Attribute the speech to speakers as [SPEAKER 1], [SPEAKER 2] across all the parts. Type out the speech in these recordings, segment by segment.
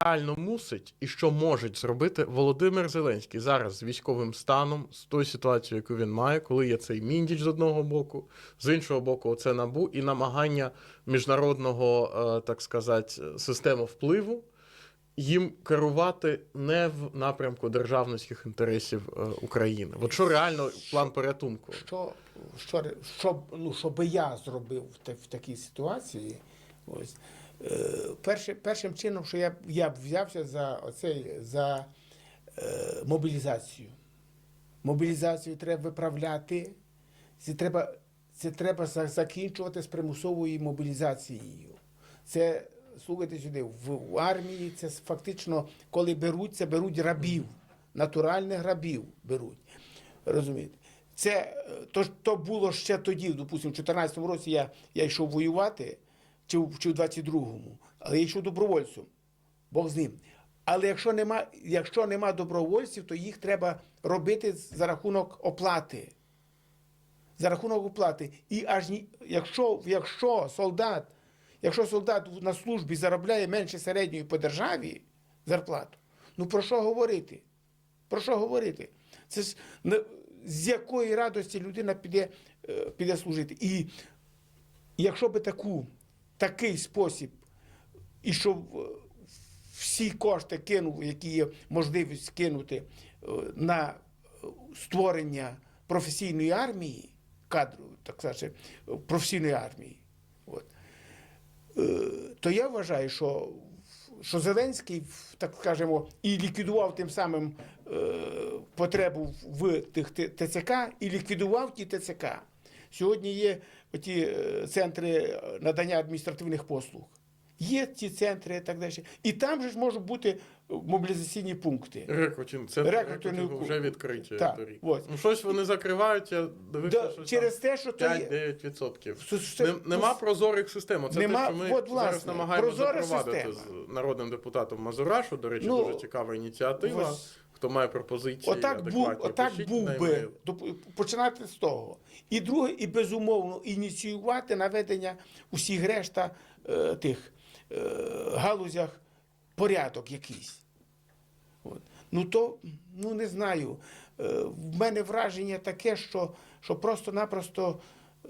[SPEAKER 1] реально мусить і що може зробити Володимир Зеленський зараз з військовим станом, з тою ситуацією, яку він має, коли є цей міндіч з одного боку, з іншого боку, оце набу і намагання міжнародного, е, так сказати, системи впливу. Їм керувати не в напрямку державницьких інтересів е, України. От що реально план порятунку?
[SPEAKER 2] Що, що, що, ну, що би я зробив в, в такій ситуації? Ось, перше, першим чином, що я, я б взявся за, оцей, за е, мобілізацію. Мобілізацію треба виправляти. Це треба, це треба закінчувати з примусовою мобілізацією. Це, слухайте сюди, в, в армії це фактично, коли беруть, це беруть рабів, натуральних рабів беруть. Розумієте? Це е, то, то було ще тоді, допустимо, в 2014 році я, я йшов воювати, чи, в- чи в 22-му, але я йшов добровольцем. Бог з ним. Але якщо нема, якщо нема добровольців, то їх треба робити за рахунок оплати. За рахунок оплати. І аж ні, якщо, якщо солдат, якщо солдат на службі заробляє менше середньої по державі зарплату, ну про що говорити? Про що говорити? Це ж з якої радості людина піде, е, піде служити. І якщо би таку, такий спосіб, і щоб всі кошти кинув, які є можливість кинути е, на створення професійної армії, кадру, так сказати, професійної армії. От. Е, То я вважаю, що, що Зеленський, так скажемо, і ліквідував тим самим е, потребу в тих ТЦК, і ліквідував ті ТЦК. Сьогодні є ті е, центри надання адміністративних послуг. Є ті центри і так далі. І там же ж можуть бути мобілізаційні пункти.
[SPEAKER 1] Рекрутинг, це
[SPEAKER 2] Рекрутинг
[SPEAKER 1] рекрутингу вже відкриті
[SPEAKER 2] Так, ось.
[SPEAKER 1] Ну, щось вони закривають, я дивився,
[SPEAKER 2] Да,
[SPEAKER 1] що
[SPEAKER 2] через те, що то є-
[SPEAKER 1] 5-9%.
[SPEAKER 2] Що- що-
[SPEAKER 1] Нем- Нема прозорих систем. Це
[SPEAKER 2] Нема-
[SPEAKER 1] те, що ми
[SPEAKER 2] от, власне,
[SPEAKER 1] зараз намагаємося запровадити
[SPEAKER 2] система.
[SPEAKER 1] з народним депутатом Мазурашу. До речі,
[SPEAKER 2] Ну,
[SPEAKER 1] дуже цікава ініціатива.
[SPEAKER 2] ось.
[SPEAKER 1] Хто має пропозиції,
[SPEAKER 2] Отак був, отак був би починати з того. І друге, і безумовно ініціювати наведення усіх решта е, тих е, галузях порядок якийсь. От. Ну то ну не знаю. Е, в мене враження таке, що, що просто-напросто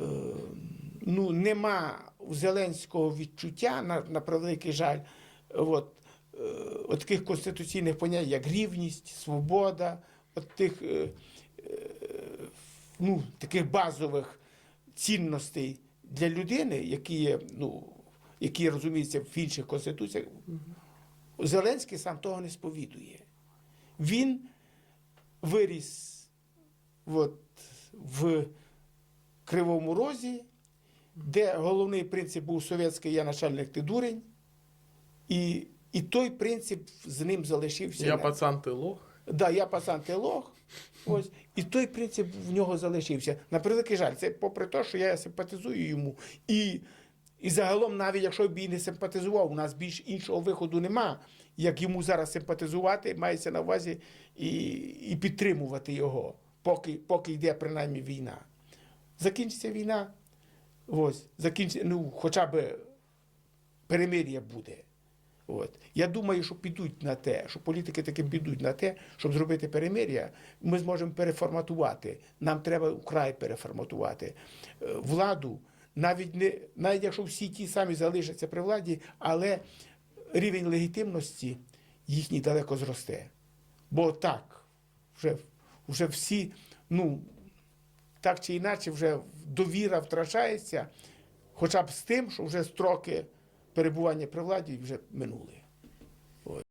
[SPEAKER 2] е, ну, нема у Зеленського відчуття, на, на превеликий жаль, от, от таких конституційних понять, як рівність, свобода, от тих е, е, ну, таких базових цінностей для людини, які є, ну, які розуміються в інших конституціях. Зеленський сам того не сповідує. Він виріс от, в Кривому Розі, де головний принцип був совєтський я начальник ти дурень, і, і той принцип з ним залишився.
[SPEAKER 1] Я пацан ти лох.
[SPEAKER 2] Да, я пасан ти лох. Ось. І той принцип в нього залишився. На превеликий жаль, це попри те, що я симпатизую йому. І, і загалом, навіть якщо б і не симпатизував, у нас більш іншого виходу нема, як йому зараз симпатизувати, мається на увазі і, і підтримувати його, поки, поки йде принаймні війна. Закінчиться війна, ось, закінчиться, ну, хоча б перемир'я буде. От. Я думаю, що підуть на те, що політики таки підуть на те, щоб зробити перемир'я, ми зможемо переформатувати. Нам треба вкрай переформатувати Е, владу, навіть не навіть якщо всі ті самі залишаться при владі, але рівень легітимності їхній далеко зросте. Бо так, вже, вже всі, ну так чи інакше, вже довіра втрачається, хоча б з тим, що вже строки перебування при владі вже минули.